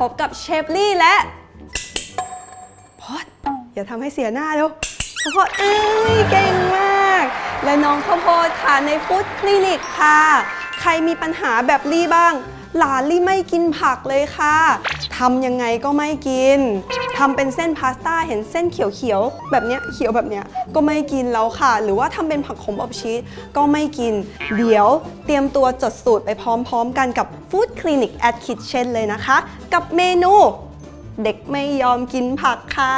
พบกับเชฟลี่และพอดอย่าทำให้เสียหน้าเร็วข้าวโพดเอ้ยเก่งมาก และน้องข้าวโพดค่ะในฟู้ดคลินิกค่ะ ใครมีปัญหาแบบลี่บ้าง หลานลี่ไม่กินผักเลยค่ะทำยังไงก็ไม่กิน ทำเป็นเส้นพาสต้าเห็นเส้นเขียวๆแบบเนี้ยเขียวแบบเนี้ยก็ไม่กินแล้วค่ะ หรือว่าทำเป็นผักขมอบชีสก็ไม่กิน เดี๋ยวเตรียมตัวจดสูตรไปพร้อมๆ กันกับ Food Clinic at Kitchen เลยนะคะ กับเมนู เด็กไม่ยอมกินผักค่ะ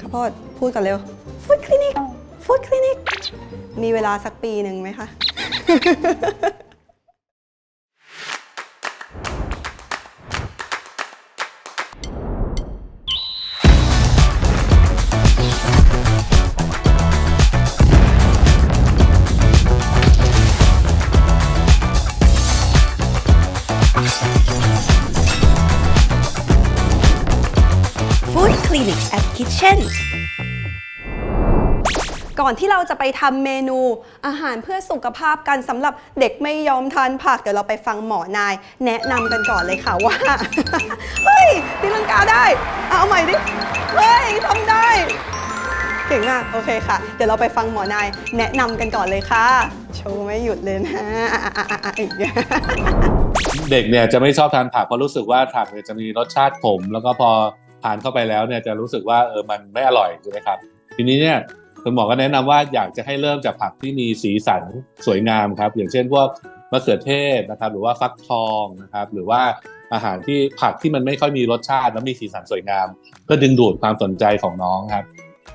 ข้าวโพดพูดกันเร็ว Food Clinic Food Clinic มีเวลาสักปีหนึ่งไหมคะ Food Clinic at Kitchen ก่อนที่เราจะไปทำเมนูอาหารเพื่อสุขภาพกันสำหรับเด็กไม่ยอมทานผักเดี๋ยวเราไปฟังหมอนาย แนะนำกันก่อนเลยค่ะว่า เฮ้ยตีลังกาได้ เอาใหม่ดิ เฮ้ยทำได้ เก่งมาก โอเคค่ะ เดี๋ยวเราไปฟังหมอนายแนะนำกันก่อนเลยค่ะ โชว์ไม่หยุดเลยนะอีก เด็กเนี่ยจะไม่ชอบทานผักเพราะรู้สึกว่าผักเนี่ยจะมีรสชาติขมแล้วก็พอทานเข้าไปแล้วเนี่ยจะรู้สึกว่าเออมันไม่อร่อยใช่ไหมครับ ทีนี้เนี่ยคุณหมอก็แนะนำว่าอยากจะให้เริ่มจากผักที่มีสีสันสวยงามครับ อย่างเช่นพวกมะเขือเทศนะครับ หรือว่าฟักทองนะครับ หรือว่าอาหารที่ผักที่มันไม่ค่อยมีรสชาติแล้วมีสีสันสวยงาม เพื่อดึงดูดความสนใจของน้องครับ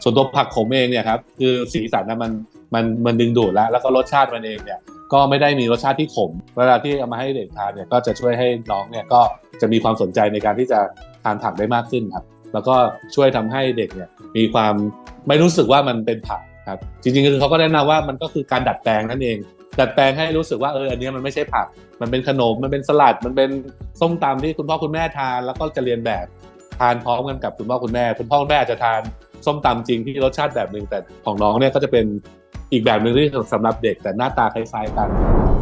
ส่วนตัวผักขมเองเนี่ยครับคือสีสันนะมันมันมันดึงดูดแล้วแล้วก็รสชาติมันเองเนี่ย ก็ไม่ได้มีรสชาติที่ขม เวลาที่เอามาให้เด็กทานเนี่ยก็จะช่วยให้น้องเนี่ยก็จะมีความสนใจในการที่จะทานผักได้มากขึ้นครับ แล้วก็ช่วยทำให้เด็กเนี่ยมีความไม่รู้สึกว่ามันเป็นผักครับจริงๆคือเขาก็แนะนำว่ามันก็คือการดัดแปลงนั่นเอง ดัดแปลงให้รู้สึกว่าเอออันนี้มันไม่ใช่ผัก มันเป็นขนมมันเป็นสลัด มันเป็นส้มตำที่คุณพ่อคุณแม่ทาน แล้วก็จะเรียนแบบทานพร้อมกันกับคุณพ่อคุณแม่ คุณพ่อคุณแม่อาจจะทานส้มตำจริงที่รสชาติแบบหนึ่งแต่ของน้องเนี่ยก็จะเป็น อีกแบบหนึ่งที่สำหรับเด็กแต่หน้าตาคล้ายๆกัน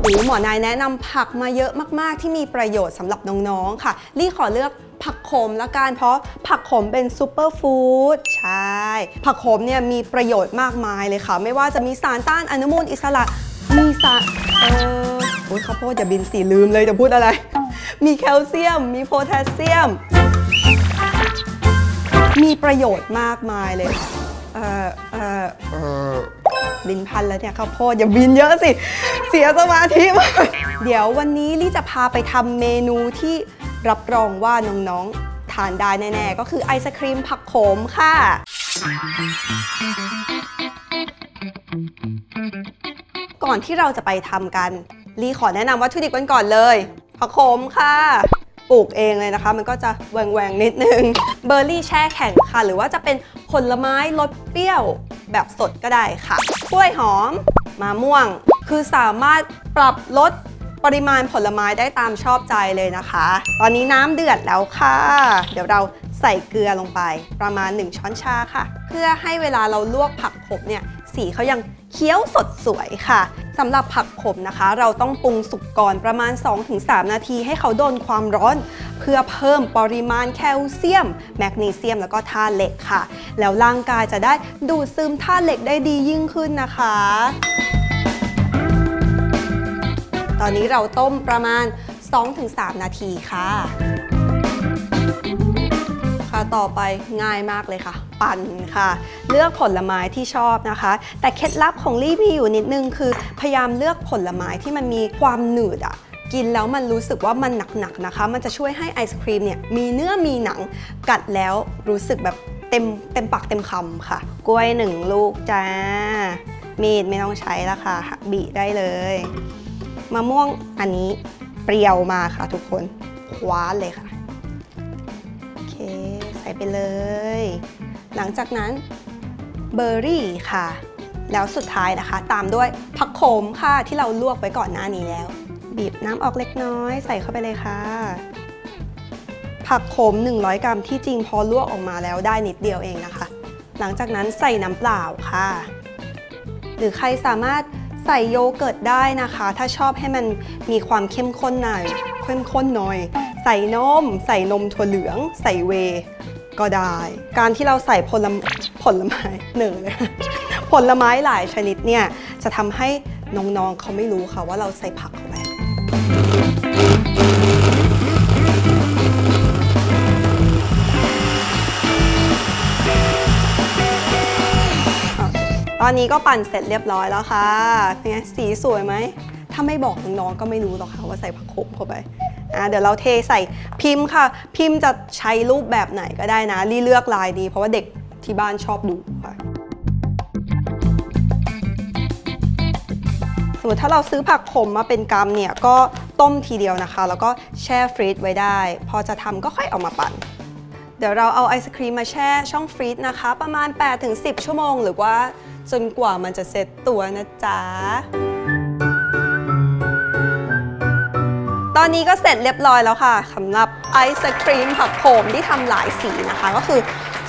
โอ้หมอนายแนะนำผักมาเยอะมากๆ ที่มีประโยชน์สำหรับน้องๆค่ะ ลี่ขอเลือกผักขมละกันเพราะผักขมเป็นซูเปอร์ฟู้ดใช่ ผักขมเนี่ยมีประโยชน์มากมายเลยค่ะ ไม่ว่าจะมีสารต้านอนุมูลอิสระมีสารเออโอ้ยข้าวโพดอย่าบินสีลืมเลยจะพูดอะไร มีแคลเซียม มีโพแทสเซียม มีประโยชน์มากมายเลย เออเออเออบินพันแล้วเนี่ยข้าวโพดอย่าบินเยอะสิ เสียสมาธิมากเดี๋ยววันนี้ลี่จะพาไปทำเมนูที่รับรองว่าน้องๆทานได้แน่ ๆ ก็คือไอศครีมผักโขมค่ะ ก่อนที่เราจะไปทำกันลี่ขอแนะนำวัตถุดิบกันก่อนเลย ผักโขมค่ะปลูกเองเลยนะคะ มันก็จะแหวงๆนิดนึง เบอร์รี่แช่แข็งค่ะ หรือว่าจะเป็น ผลไม้รสเปรี้ยวแบบสดก็ได้ค่ะกล้วยหอมมะม่วง คือสามารถปรับลดปริมาณผลไม้ได้ตามชอบใจเลยนะคะ ตอนนี้น้ำเดือดแล้วค่ะ เดี๋ยวเราใส่เกลือลงไปประมาณ 1 ช้อนชาค่ะ เพื่อให้เวลาเราลวกผักขมเนี่ย สีเขายังเคี้ยวสดสวยค่ะสำหรับผักขมนะคะ เราต้องปรุงสุกก่อนประมาณ 2-3 นาทีให้เขาโดนความร้อน เพื่อเพิ่มปริมาณแคลเซียม แมกนีเซียมแล้วก็ธาตุเหล็กค่ะ แล้วร่างกายจะได้ดูดซึมธาตุเหล็กได้ดียิ่งขึ้นนะคะ ตอนนี้เราต้มประมาณ 2-3 นาทีค่ะค่ะ ต่อไปง่ายมากเลยค่ะ ปั่นค่ะ เลือกผลไม้ที่ชอบนะคะ แต่เคล็ดลับของลี่มีอยู่นิดนึงคือ พยายามเลือกผลไม้ที่มันมีความหนืดอะกินแล้วมันรู้สึกว่ามันหนักๆนะคะ มันจะช่วยให้ไอศครีมเนี่ยมีเนื้อมีหนังกัดแล้วรู้สึกแบบเต็มเต็มปากเต็มคำค่ะ กล้วยหนึ่งลูกจ้า มีดไม่ต้องใช้ละค่ะบีได้เลยมะม่วงอันนี้เปรี้ยวมาค่ะทุกคนคว้านเลยค่ะ ไปเลย หลังจากนั้นเบอร์รี่ค่ะ แล้วสุดท้ายนะคะ ตามด้วยผักโขมค่ะที่เราลวกไว้ก่อนหน้านี้แล้ว บีบน้ำออกเล็กน้อยใส่เข้าไปเลยค่ะ ผักโขม 100 กรัมที่จริงพอลวกออกมาแล้วได้นิดเดียวเองนะคะ หลังจากนั้นใส่น้ำเปล่าค่ะ หรือใครสามารถใส่โยเกิร์ตได้นะคะ ถ้าชอบให้มันมีความเข้มข้นหน่อยเข้มข้นหน่อย ใส่นม ใส่นมถั่วเหลือง ใส่เว ก็ได้ การที่เราใส่ผลผลไม้หนึ่งเลยผลไม้หลายชนิดเนี่ยจะทำให้น้องๆเขาไม่รู้ค่ะว่าเราใส่ผักเข้าไปตอนนี้ก็ปั่นเสร็จเรียบร้อยแล้วค่ะเป็นไงสีสวยไหม ถ้าไม่บอกน้องๆก็ไม่รู้หรอกค่ะว่าใส่ผักโขมเข้าไป อะเดี๋ยวเราเทใส่พิมพ์ค่ะ พิมพ์จะใช้รูปแบบไหนก็ได้นะรีเลือกลายดี เพราะว่าเด็กที่บ้านชอบดูค่ะสมมติถ้าเราซื้อผักขมมาเป็นกรัมเนี่ยก็ต้มทีเดียวนะคะ แล้วก็แช่ฟรีซไว้ได้ พอจะทำก็ค่อยเอามาปั่นเดี๋ยวเราเอาไอศครีมมาแช่ช่องฟรีซนะคะ ประมาณ 8-10 ชั่วโมง หรือว่าจนกว่ามันจะเซ็ตตัวนะจ๊ะ ตอนนี้ก็เสร็จเรียบร้อยแล้วค่ะสำหรับไอศครีมผักโขมที่ทำหลายสีนะคะ ก็คือ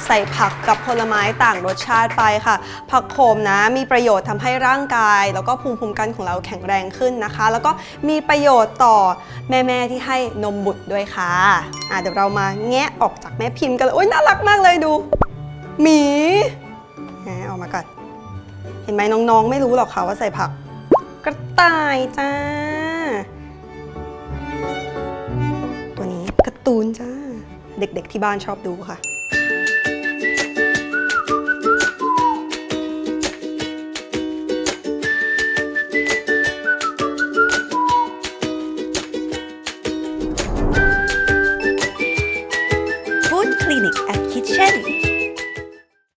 ใส่ผักกับผลไม้ต่างรสชาติไปค่ะ ผักโขมนะมีประโยชน์ทำให้ร่างกาย แล้วก็ภูมิคุ้มกันของเราแข็งแรงขึ้นนะคะ แล้วก็มีประโยชน์ต่อแม่ๆที่ให้นมบุตรด้วยค่ะอะเดี๋ยวเรามาแงะออกจากแม่พิมพ์กันเลยโอ้ยน่ารักมากเลยดูหมีแงะออกมาก่อนเห็นไหมน้องๆ ไม่รู้หรอกค่ะว่าใส่ผัก กระต่ายจ้า เด็กๆที่บ้านชอบดูค่ะ